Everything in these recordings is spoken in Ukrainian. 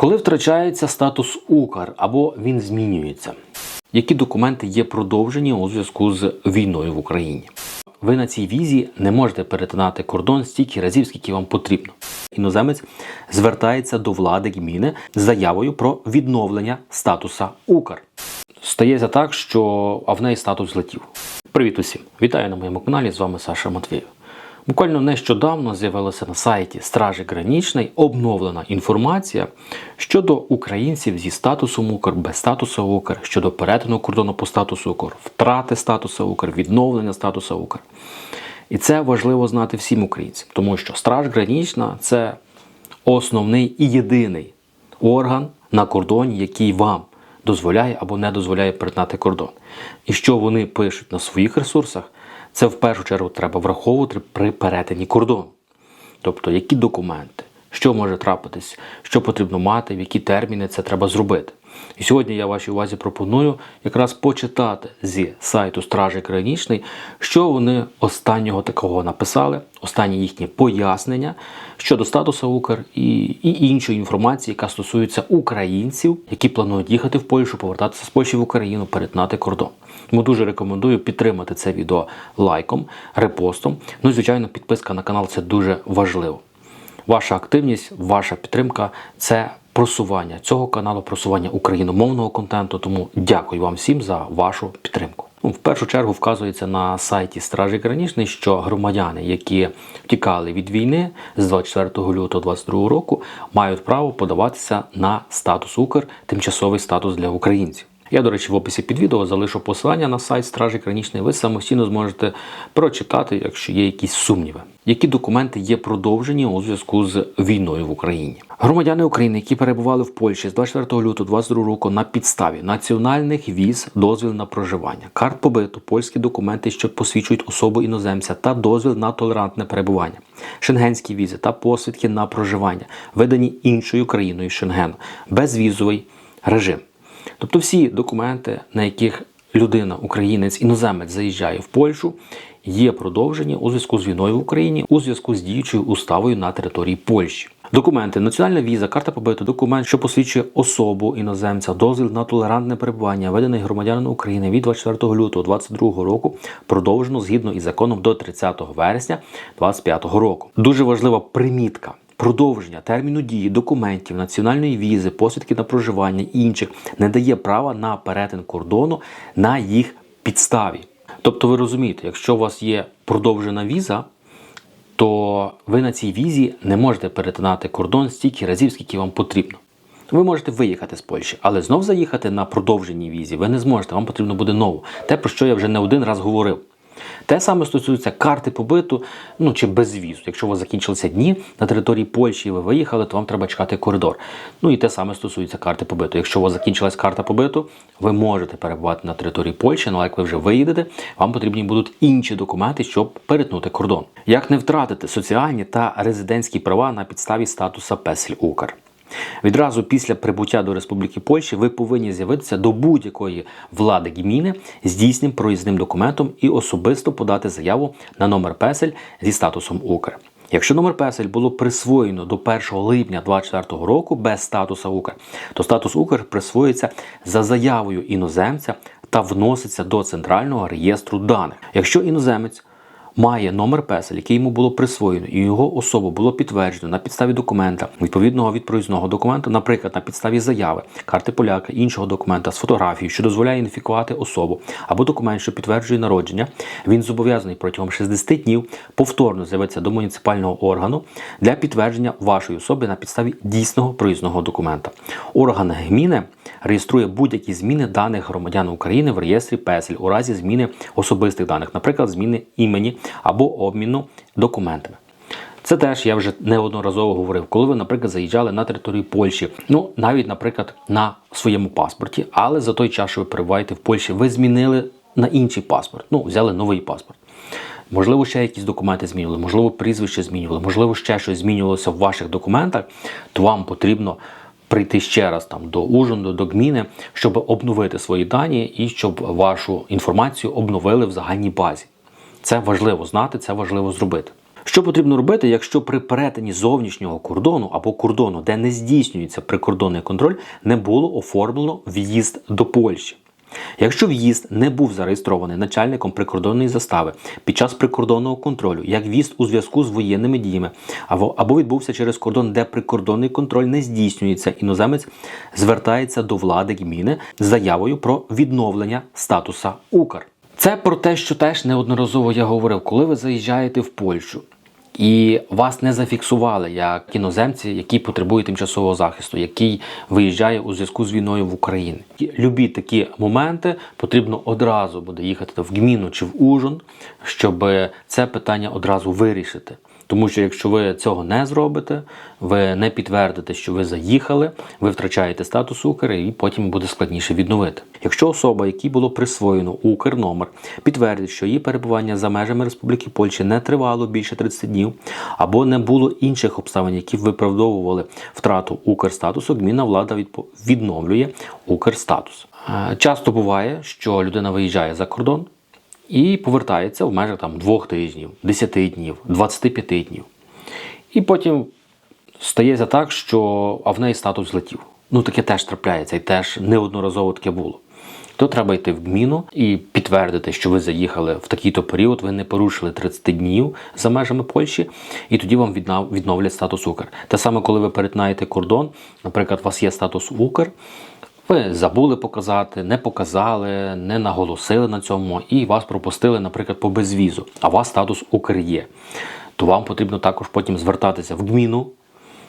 Коли втрачається статус Укр або він змінюється, які документи є продовжені у зв'язку з війною в Україні? Ви на цій візі не можете перетинати кордон стільки разів, скільки вам потрібно. Іноземець звертається до влади Гміни з заявою про відновлення статуса Укр. Стається так, що а в неї статус злетів. Привіт усім! Вітаю на моєму каналі. З вами Саша Матвєєв. Буквально нещодавно з'явилася на сайті Стражі Гранічної обновлена інформація щодо українців зі статусом Укр, без статусу Укр, щодо перетину кордону по статусу Укр, втрати статусу Укр, відновлення статусу Укр. І це важливо знати всім українцям, тому що Страж Гранічна це основний і єдиний орган на кордоні, який вам дозволяє або не дозволяє перетинати кордон. І що вони пишуть на своїх ресурсах, це в першу чергу треба враховувати при перетині кордону. Тобто, які документи, що може трапитись, що потрібно мати, в які терміни це треба зробити. І сьогодні я вашій увазі пропоную якраз почитати зі сайту Стражі Гранічний, що вони останнього такого написали, останні їхні пояснення щодо статусу Укр і, і іншої інформації, яка стосується українців, які планують їхати в Польщу, повертатися з Польщі в Україну, перетинати кордон. Тому дуже рекомендую підтримати це відео лайком, репостом. Ну і звичайно, підписка на канал це дуже важливо. Ваша активність, ваша підтримка це просування цього каналу, просування україномовного контенту. Тому дякую вам всім за вашу підтримку. Ну, в першу чергу вказується на сайті Стражі Гранічний, що громадяни, які втікали від війни з 24 лютого 2022 року, мають право подаватися на статус Укр, тимчасовий статус для українців. Я, до речі, в описі під відео залишу посилання на сайт Стражі Гранічної. Ви самостійно зможете прочитати, якщо є якісь сумніви. Які документи є продовжені у зв'язку з війною в Україні? Громадяни України, які перебували в Польщі з 24 лютого 2022 року на підставі національних віз, дозвіл на проживання, карт побиту, польські документи, що посвідчують особу іноземця та дозвіл на толерантне перебування, шенгенські візи та посвідки на проживання, видані іншою країною Шенгену, безвізовий режим. Тобто всі документи, на яких людина, українець, іноземець заїжджає в Польщу, є продовжені у зв'язку з війною в Україні, у зв'язку з діючою уставою на території Польщі. Документи, національна віза, карта побиту, документ, що посвідчує особу іноземця, дозвіл на толерантне перебування, виданий громадянином України від 24 лютого 2022 року, продовжено згідно із законом до 30 вересня 2025 року. Дуже важлива примітка. Продовження терміну дії документів, національної візи, посвідки на проживання і інших не дає права на перетин кордону на їх підставі. Тобто, ви розумієте, якщо у вас є продовжена віза, то ви на цій візі не можете перетинати кордон стільки разів, скільки вам потрібно. Ви можете виїхати з Польщі, але знов заїхати на продовженій візі ви не зможете. Вам потрібно буде нову. Те, про що я вже не один раз говорив. Те саме стосується карти побиту, ну чи безвізу. Якщо у вас закінчилися дні на території Польщі і ви виїхали, то вам треба чекати коридор. Ну і те саме стосується карти побиту. Якщо у вас закінчилась карта побиту, ви можете перебувати на території Польщі, але як ви вже виїдете, вам потрібні будуть інші документи, щоб перетнути кордон. Як не втратити соціальні та резидентські права на підставі статуса Песель Укр? Відразу після прибуття до Республіки Польщі ви повинні з'явитися до будь-якої влади гміни з дійсним проїзним документом і особисто подати заяву на номер песель зі статусом Укр. Якщо номер песель було присвоєно до 1 липня 2024 року без статусу Укр, то статус Укр присвоюється за заявою іноземця та вноситься до центрального реєстру даних. Якщо іноземець має номер песель, який йому було присвоєно, і його особу було підтверджено на підставі документа, відповідного від проїзного документу, наприклад, на підставі заяви, карти поляка, іншого документа з фотографією, що дозволяє ідентифікувати особу, або документ, що підтверджує народження, він зобов'язаний протягом 60 днів повторно з'явитися до муніципального органу для підтвердження вашої особи на підставі дійсного проїзного документа. Орган гміни реєструє будь-які зміни даних громадян України в реєстрі песель у разі зміни особистих даних, наприклад, зміни імені або обміну документами. Це теж я вже неодноразово говорив, коли ви, наприклад, заїжджали на територію Польщі, ну навіть, наприклад, на своєму паспорті, але за той час, що ви перебуваєте в Польщі, ви змінили на інший паспорт, ну, взяли новий паспорт. Можливо, ще якісь документи змінювали, можливо, прізвище змінювали, можливо, ще щось змінювалося в ваших документах, то вам потрібно прийти ще раз там до Ужонду, до Гміни, щоб обновити свої дані і щоб вашу інформацію обновили в загальній базі. Це важливо знати, це важливо зробити. Що потрібно робити, якщо при перетині зовнішнього кордону або кордону, де не здійснюється прикордонний контроль, не було оформлено в'їзд до Польщі? Якщо в'їзд не був зареєстрований начальником прикордонної застави під час прикордонного контролю, як в'їзд у зв'язку з воєнними діями, або, або відбувся через кордон, де прикордонний контроль не здійснюється, іноземець звертається до влади гміни з заявою про відновлення статуса Укр. Це про те, що теж неодноразово я говорив, коли ви заїжджаєте в Польщу. І вас не зафіксували як іноземці, які потребують тимчасового захисту, який виїжджає у зв'язку з війною в Україні. Любі такі моменти потрібно одразу буде їхати в Гміну чи в Ужон, щоб це питання одразу вирішити. Тому що якщо ви цього не зробите, ви не підтвердите, що ви заїхали, ви втрачаєте статус Укр і потім буде складніше відновити. Якщо особа, якій було присвоєно Укр номер, підтвердить, що її перебування за межами Республіки Польщі не тривало більше 30 днів, або не було інших обставин, які виправдовували втрату Укрстатусу, гмінна влада відновлює Укрстатус. Е, Часто буває, що людина виїжджає за кордон і повертається в межах там двох тижнів, 10 днів, 25 днів. І потім стається так, що а в неї статус злетів. Ну таке теж трапляється, і теж неодноразово таке було. То треба йти в гміну і підтвердити, що ви заїхали в такий-то період, ви не порушили 30 днів за межами Польщі, і тоді вам відновлять статус Укр. Те саме, коли ви перетинаєте кордон, наприклад, у вас є статус Укр, ви забули показати, не показали, не наголосили на цьому, і вас пропустили, наприклад, по безвізу, а у вас статус Укр є. То вам потрібно також потім звертатися в гміну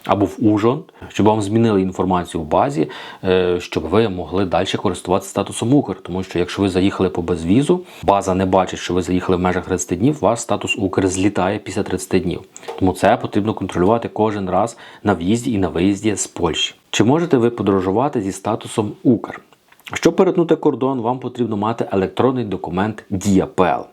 або в Ужон, щоб вам змінили інформацію в базі, е, щоб ви могли далі користуватися статусом Укр. Тому що якщо ви заїхали по безвізу, база не бачить, що ви заїхали в межах 30 днів, ваш статус Укр злітає після 30 днів. Тому це потрібно контролювати кожен раз на в'їзді і на виїзді з Польщі. Чи можете ви подорожувати зі статусом Укр? Щоб перетнути кордон, вам потрібно мати електронний документ ДІАПЛ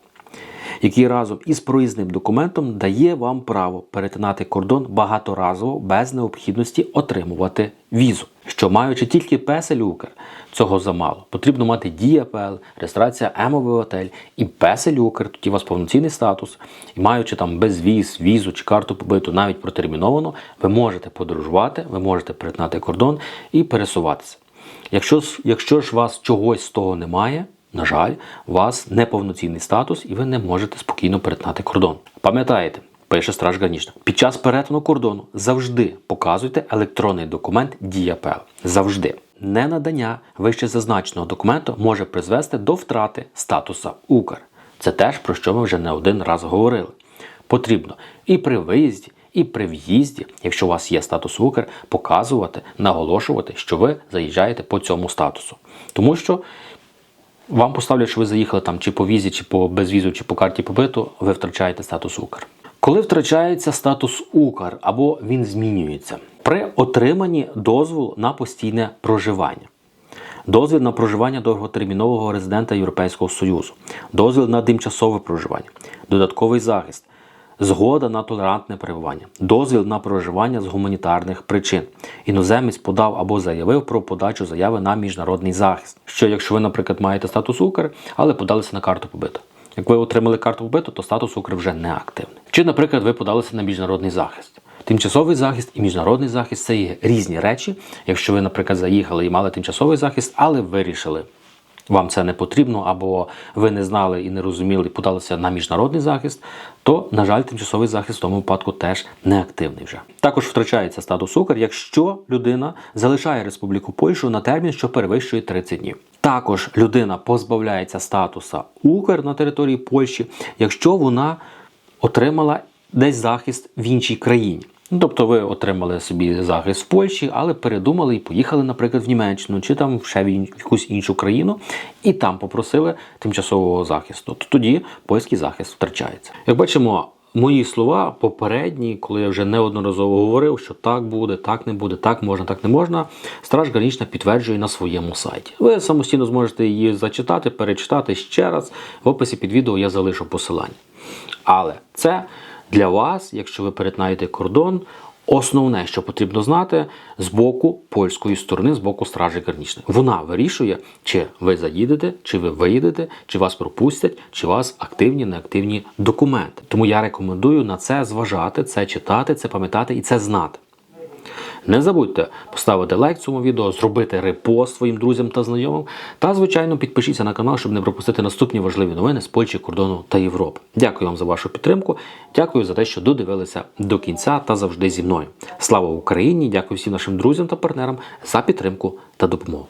який разом із проїзним документом дає вам право перетинати кордон багаторазово без необхідності отримувати візу. Що маючи тільки песель Укр, цього замало. Потрібно мати ДІАПЛ, реєстрація ЕМОВ-Отель і песель Укр, тоді у вас повноцінний статус. І маючи там безвіз, візу чи карту побиту навіть протерміновано, ви можете подорожувати, ви можете перетинати кордон і пересуватися. Якщо, якщо ж вас чогось з того немає, на жаль, у вас неповноцінний статус і ви не можете спокійно перетинати кордон. Пам'ятаєте, пише Страж Гранічна, під час перетину кордону завжди показуйте електронний документ ДІАПЛ. Завжди. Ненадання вище зазначеного документу може призвести до втрати статуса Укр. Це теж про що ми вже не один раз говорили. Потрібно і при виїзді, і при в'їзді, якщо у вас є статус Укр, показувати, наголошувати, що ви заїжджаєте по цьому статусу. Тому що вам поставлять, що ви заїхали там чи по візі, чи по безвізу, чи по карті побиту, ви втрачаєте статус Укр. Коли втрачається статус Укр або він змінюється при отриманні дозволу на постійне проживання. Дозвіл на проживання довготермінового резидента Європейського Союзу, дозвіл на тимчасове проживання, додатковий захист, згода на толерантне перебування, дозвіл на проживання з гуманітарних причин. Іноземець подав або заявив про подачу заяви на міжнародний захист. Що якщо ви, наприклад, маєте статус Укр, але подалися на карту побиту. Як ви отримали карту побиту, то статус Укр вже не активний. Чи, наприклад, ви подалися на міжнародний захист. Тимчасовий захист і міжнародний захист це є різні речі. Якщо ви, наприклад, заїхали і мали тимчасовий захист, але вирішили, вам це не потрібно, або ви не знали і не розуміли, подалися на міжнародний захист, то, на жаль, тимчасовий захист в тому випадку теж не активний вже. Також втрачається статус Укр, якщо людина залишає Республіку Польщу на термін, що перевищує 30 днів. Також людина позбавляється статуса Укр на території Польщі, якщо вона отримала десь захист в іншій країні. Ну, тобто ви отримали собі захист в Польщі, але передумали і поїхали, наприклад, в Німеччину чи там ще в якусь іншу країну, і там попросили тимчасового захисту. То тоді польський захист втрачається. Як бачимо, мої слова попередні, коли я вже неодноразово говорив, що так буде, так не буде, так можна, так не можна. Страж Гранічна підтверджує на своєму сайті. Ви самостійно зможете її зачитати, перечитати ще раз. В описі під відео я залишу посилання. Але це для вас, якщо ви перетинаєте кордон, Основне, що потрібно знати з боку польської сторони, з боку стражі гранічної. Вона вирішує, чи ви заїдете, чи ви виїдете, чи вас пропустять, чи вас активні, неактивні документи. Тому я рекомендую на це зважати, це читати, це пам'ятати і це знати. Не забудьте поставити лайк цьому відео, зробити репост своїм друзям та знайомим. Та, звичайно, підпишіться на канал, щоб не пропустити наступні важливі новини з Польщі, кордону та Європи. Дякую вам за вашу підтримку. Дякую за те, що додивилися до кінця та завжди зі мною. Слава Україні! Дякую всім нашим друзям та партнерам за підтримку та допомогу.